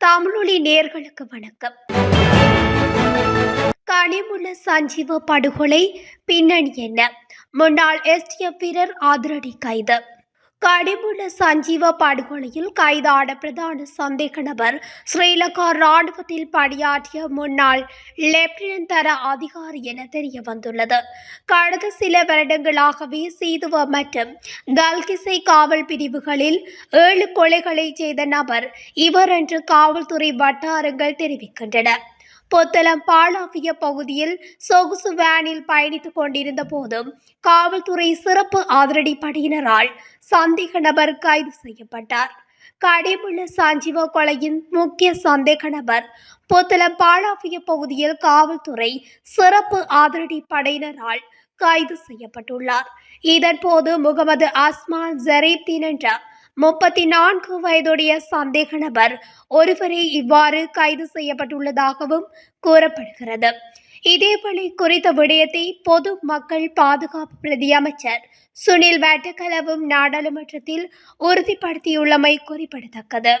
தமிழொலி நேர்களுக்கு வணக்கம். கனிமுள்ள சஞ்சீவ படுகொலை பின்னணி என்ன? முன்னாள் எஸ்டிஎஃப் வீரர் ஆதரடி கைது. கனிமுள்ள சஞ்சீவ படுகொலையில் கைதான பிரதான சந்தேக நபர் ஸ்ரீலங்கா ராணுவத்தில் பணியாற்றிய முன்னாள் லெப்டினன்ட் தர அதிகாரி என தெரிய வந்துள்ளது கடந்த சில வருடங்களாகவே சீதுவ மற்றும் கல்கிசை காவல் பிரிவுகளில் ஏழு கொலைகளை செய்த நபர் இவர் என்று காவல்துறை வட்டாரங்கள் தெரிவிக்கின்றன. பொத்தலம் பாலாவிய பகுதியில் சொகுசு வேனில் பயணித்துக் கொண்டிருந்த போதும் காவல்துறை சிறப்பு ஆதரடி படையினரால் சந்தேக நபர் கைது செய்யப்பட்டார். கடைமுள்ள சஞ்சீவ கொலையின் முக்கிய சந்தேக நபர் பொத்தலம் பாலாவிய பகுதியில் காவல்துறை சிறப்பு ஆதரடி படையினரால் கைது செய்யப்பட்டுள்ளார். இதன்போது முகமது அஸ்மான் ஜரீப்தீன் என்ற முப்பத்தி நான்கு வயதுடைய சந்தேக நபர் ஒருவரே இவ்வாறு கைது செய்யப்பட்டுள்ளதாகவும் கூறப்படுகிறது. இதேவேளை குறித்த விடயத்தை பொது மக்கள் பாதுகாப்பு பிரதி அமைச்சர் சுனில் வேட்டக்கலவும் நாடாளுமன்றத்தில் உறுதிப்படுத்தியுள்ளமை குறிப்பிடத்தக்கது.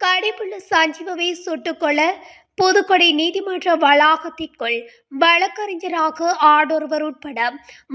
கடிப்புள்ள சஞ்சீவவை சுட்டுக்கொள்ள புதுக்கொடை நீதிமன்ற வளாகத்திற்குள் வழக்கறிஞராக ஆடொருவர் உட்பட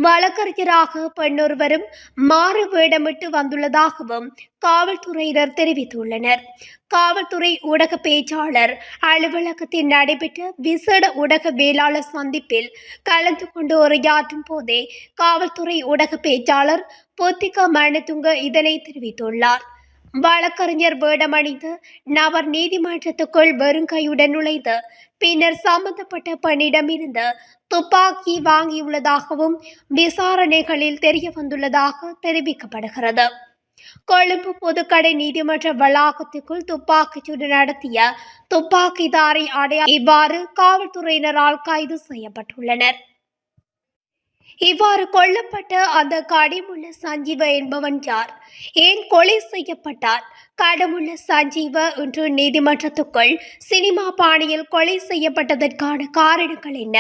வழக்கறிஞராக பெண்ணொருவரும் மாறு வேடமிட்டு வந்துள்ளதாகவும் காவல்துறையினர் தெரிவித்துள்ளனர். காவல்துறை ஊடக பேச்சாளர் அலுவலகத்தில் நடைபெற்ற விசேட ஊடக வேளாளர் சந்திப்பில் கலந்து கொண்டு உரையாற்றும் போதே காவல்துறை ஊடக பேச்சாளர் பொத்திகா மணத்துங்க இதனை தெரிவித்துள்ளார். வழக்கறிஞர் வேடமணிந்து நபர் நீதிமன்றத்துக்குள் வெறுங்கையுடன் நுழைந்து பின்னர் சம்பந்தப்பட்ட பெண்ணிடமிருந்து துப்பாக்கி வாங்கியுள்ளதாகவும் விசாரணைகளில் தெரிய வந்துள்ளதாக தெரிவிக்கப்படுகிறது. கொழும்பு பொதுக்கடை நீதிமன்ற வளாகத்துக்குள் துப்பாக்கிச்சூடு நடத்திய துப்பாக்கிதாரி அடைய இவ்வாறு காவல்துறையினரால் கைது செய்யப்பட்டுள்ளனர். இவ்வாறு கொல்லப்பட்ட அந்த கடிமுள்ள சஞ்சீவ என்பவன் யார்? ஏன் கொலை செய்யப்பட்டார்? கடமுள்ள சஞ்சீவ இன்று நீதிமன்றத்துக்குள் சினிமா பாணியில் கொலை செய்யப்பட்டதற்கான காரணங்கள் என்ன?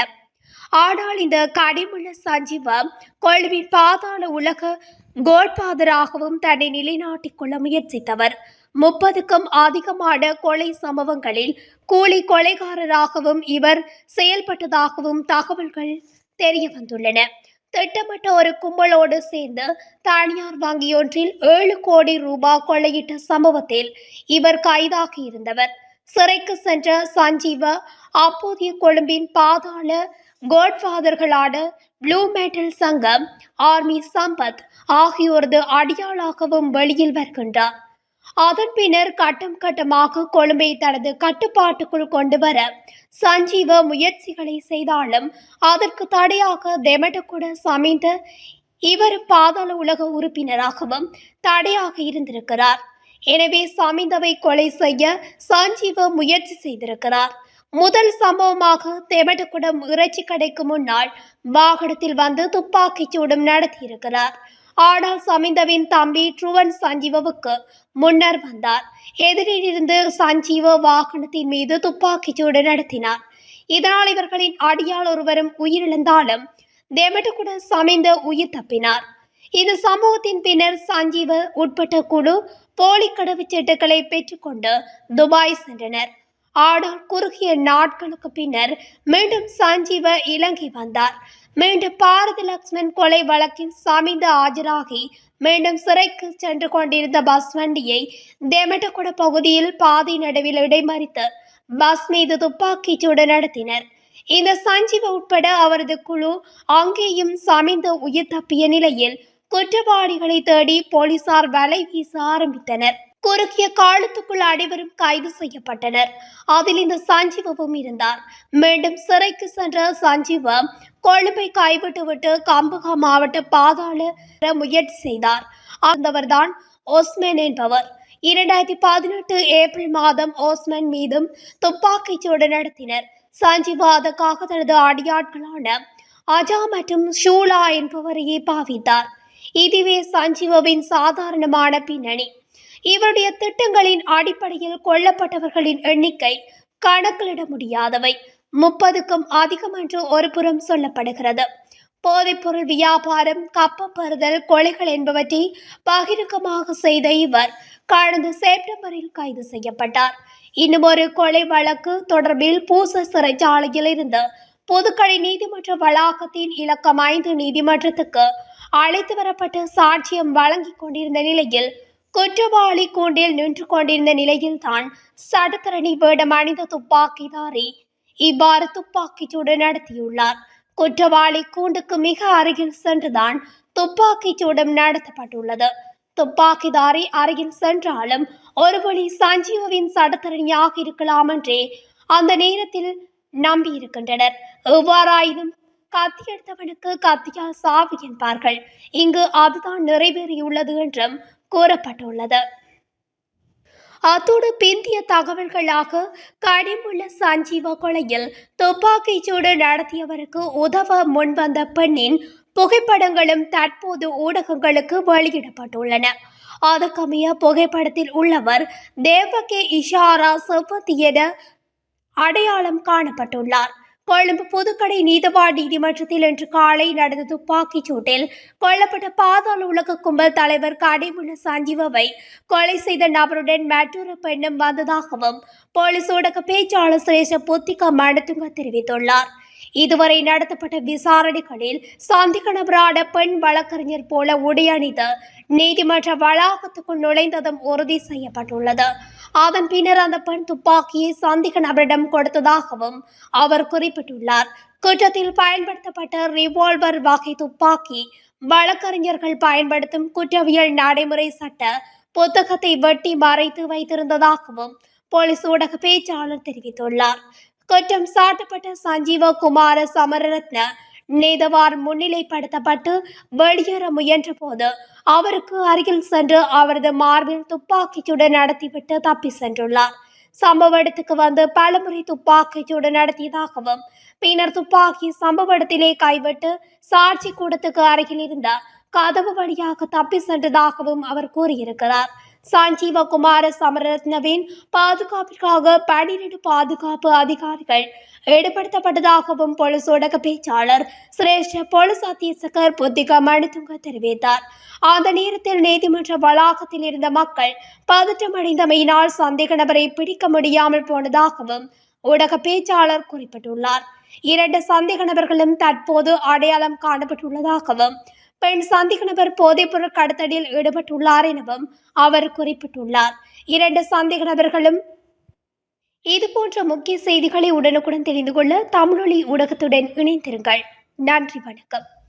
ஆனால் இந்த கடிமுள்ள சஞ்சீவ கொழுவின் பாதாள உலக கோட்பாதராகவும் தன்னை நிலைநாட்டிக் கொள்ள முயற்சித்தவர். முப்பதுக்கும் அதிகமான கொலை சம்பவங்களில் கூலி கொலைகாரராகவும் இவர் செயல்பட்டதாகவும் தகவல்கள் தெரிய வந்துள்ளன. திட்டமிட்ட ஒரு கும்பலோடு சேர்ந்து தனியார் வங்கியொன்றில் ஏழு கோடி ரூபாய் கொள்ளையிட்ட சம்பவத்தில் இவர் கைதாகி இருந்தவர். சிறைக்கு சென்ற சஞ்சீவ அப்போதைய கொழும்பின் பாதாள கோட்ஃபாதர்களான blue metal Sangam army Sampath ஆகியோரது அடியாளாகவும் வெளியில் வருகின்றார். அதன் பின்னர் கட்டம் கட்டமாக கொழும்பை தனது கட்டுப்பாட்டுக்குள் கொண்டு வர சஞ்சீவ முயற்சிகளை செய்தாலும் அதற்கு தடையாக தெமட்டகுட சமைந்த இவர் பாதாள உலக உறுப்பினராகவும் தடையாக இருந்திருக்கிறார். எனவே சமிந்தவை கொலை செய்ய சஞ்சீவ முயற்சி செய்திருக்கிறார். முதல் சம்பவமாக தெமட்டுக்குடம் இறைச்சி கடைக்கு முன்னால் வாகனத்தில் வந்து துப்பாக்கிச் சூடும் நடத்தியிருக்கிறார். ஆனால் சமிந்தவின் தம்பி ட்ருவன் சஞ்சீவவுக்கு முன்னர் வந்தார். எதிரிலிருந்து சஞ்சீவ வாகனத்தின் மீது துப்பாக்கிச்சூடு நடத்தினார். இதனால் இவர்களின் அடியால் ஒருவரும் உயிரிழந்தாலும் தேமட்டுக்குட சமிந்த உயிர் தப்பினார். இந்த சம்பவத்தின் பின்னர் சஞ்சீவ உட்பட்ட குழு போலி கடவுச்சீட்டுகளை பெற்றுக்கொண்டு துபாய் சென்றனர். ஆனால் குறுகிய நாட்களுக்கு பின்னர் மீண்டும் சஞ்சீவ இலங்கை வந்தார். மீண்டும் பாரதி லக்ஷ்மன் கொலை வழக்கில் சமிந்த ஆஜராகி மீண்டும் சிறைக்கு சென்று கொண்டிருந்த பஸ் வண்டியை தேமட்டகுட பகுதியில் பாதை நடுவில் இடைமறித்து பஸ் மீது துப்பாக்கிச் சூடு நடத்தினர். இந்த சஞ்சீவ உட்பட அவரது குழு அங்கேயும் சமிந்த உயிர் தப்பிய நிலையில் குற்றவாளிகளை தேடி போலீசார் வலை வீச ஆரம்பித்தனர். குறுகிய காலத்துக்குள் அனைவரும் கைது செய்யப்பட்டனர். அதில் இந்த சஞ்சீவவும் இருந்தார். மீண்டும் சிறைக்கு சென்ற சஞ்சீவம் கொழும்பை கைவிட்டுவிட்டு கம்பகா மாவட்ட பாதாள முயற்சி செய்தார். அந்தவர்தான் ஓஸ்மேன் என்பவர். இரண்டாயிரத்தி பதினெட்டு ஏப்ரல் மாதம் ஓஸ்மேன் மீதும் துப்பாக்கிச் சூடு நடத்தினர். சஞ்சீவா அதற்காக தனது அடியாட்களான அஜா மற்றும் ஷூலா என்பவரையே பாவித்தார். இதுவே சஞ்சீவாவின் சாதாரணமான பின்னணி. இவருடைய திட்டங்களின் அடிப்படையில் கொல்லப்பட்டவர்களின் எண்ணிக்கை கணக்கிலிட முடியாதவை. முப்பதுக்கும் அதிகம் என்று ஒரு புறம் சொல்லப்படுகிறது. போதைப்பொருள் வியாபாரம் கப்பப்பறுதல் கொலைகள் என்பவற்றை பகிரங்கமாக செய்த இவர் கடந்த செப்டம்பரில் கைது செய்யப்பட்டார். இன்னும் ஒரு கொலை வழக்கு தொடர்பில் பூச சிறைச்சாலையில் இருந்து புதுக்கடை நீதிமன்ற வளாகத்தின் இலக்கம் ஐந்து நீதிமன்றத்துக்கு அழைத்து வரப்பட்டு சாட்சியம் வழங்கிக் கொண்டிருந்த நிலையில் குற்றவாளி கூண்டில் நின்று கொண்டிருந்த நிலையில்தான் சடத்தரணி வேடம் அணிந்த துப்பாக்கிதாரி இவ்வாறு துப்பாக்கிச்சூடு நடத்தியுள்ளார். குற்றவாளி கூண்டுக்கு மிக அருகில் சென்றுதான் துப்பாக்கிச் சூடும் நடத்தப்பட்டுள்ளது. துப்பாக்கிதாரி அருகில் சென்றாலும் ஒருவழி சஞ்சீவவின் சடத்தரணியாக இருக்கலாம் என்றே அந்த நேரத்தில் நம்பியிருக்கின்றனர். எவ்வாறாயினும் கத்தி எடுத்தவனுக்கு கத்தியால் சாவு என்பார்கள். இங்கு அதுதான் நிறைவேறியுள்ளது என்றும் கூறப்பட்டுள்ளது. அத்தோடு பிந்திய தகவல்களாக கடிமுள்ள சஞ்சீவ கொலையில் துப்பாக்கிச் சூடு நடத்தியவருக்கு உதவ முன்வந்த பெண்ணின் புகைப்படங்களும் தற்போது ஊடகங்களுக்கு வெளியிடப்பட்டுள்ளன. அதற்கமைய புகைப்படத்தில் உள்ளவர் தேவகே இஷாரா செவ்வந்தி என அடையாளம் காணப்பட்டுள்ளார். கொழும்பு புதுக்கடை நீதவான் நீதிமன்றத்தில் இன்று காலை நடந்த துப்பாக்கிச் சூட்டில் கொல்லப்பட்ட பாதாள உலக கும்பல் தலைவர் கடைமுள்ள சஞ்சீவவை கொலை செய்த நபருடன் மற்றொரு பெண்ணும் வந்ததாகவும் போலீஸ் ஊடக பேச்சாளர் சுரேஷ புத்திகா மனதுங்க தெரிவித்துள்ளார். இதுவரை நடத்தப்பட்ட விசாரணைகளில் சந்திக்க நபரான பெண் வழக்கறிஞர் போல உடையணிந்து நீதிமன்ற வளாகத்துக்குள் நுழைந்ததும் உறுதி செய்யப்பட்டுள்ளது. அதன் பின்னர் அந்த பெண் துப்பாக்கியை சந்திக்க நபரிடம் கொடுத்ததாகவும் அவர் குறிப்பிட்டுள்ளார். குற்றத்தில் பயன்படுத்தப்பட்ட ரிவால்வர் வகை துப்பாக்கி வழக்கறிஞர்கள் பயன்படுத்தும் குற்றவியல் நடைமுறை சட்ட புத்தகத்தை வெட்டி மறைத்து வைத்திருந்ததாகவும் போலீஸ் ஊடக பேச்சாளர் தெரிவித்துள்ளார். குற்றம் சாட்டப்பட்ட சஞ்சீவ குமார சமரரத்ன நீதவார் முன்னிலைப்படுத்தப்பட்டு வெளியேற முயன்ற போது அவருக்கு அருகில் சென்று அவரது மார்பில் துப்பாக்கிச்சூடு நடத்திவிட்டு தப்பி சென்றுள்ளார். சம்பவ இடத்துக்கு வந்து பலமுறை துப்பாக்கிச்சூடு நடத்தியதாகவும் பின்னர் துப்பாக்கி சம்பவ இடத்திலே கைவிட்டு சாட்சி கூடத்துக்கு அருகில் இருந்த கதவு வழியாக தப்பி சென்றதாகவும் அவர் கூறியிருக்கிறார். சஞ்சீவ குமார சமரத்னவின் பாதுகாப்பிற்காக பனிரெண்டு பாதுகாப்பு அதிகாரிகள் ஈடுபடுத்தப்பட்டதாகவும் போலீஸ் ஊடக பேச்சாளர் சிரேஷ்ட போலீஸ் அத்தியட்சகர் புத்திகா மணிதுங்க தெரிவித்தார். அந்த நேரத்தில் நீதிமன்ற வளாகத்தில் இருந்த மக்கள் பதற்றமடைந்தமையினால் சந்தேக நபரை பிடிக்க முடியாமல் போனதாகவும் ஊடக பேச்சாளர் குறிப்பிட்டுள்ளார். இரண்டு சந்தேக நபர்களும் தற்போது அடையாளம் காணப்பட்டுள்ளதாகவும் பெண் சந்தேக நபர் போதைப்பொருள் கடத்தலில் ஈடுபட்டுள்ளார் எனவும் அவர் குறிப்பிட்டுள்ளார். இரண்டு சந்தேக நபர்களும் இதுபோன்ற முக்கிய செய்திகளை உடனுக்குடன் தெரிந்து கொள்ள தமிழொலி ஊடகத்துடன் இணைந்திருங்கள். நன்றி வணக்கம்.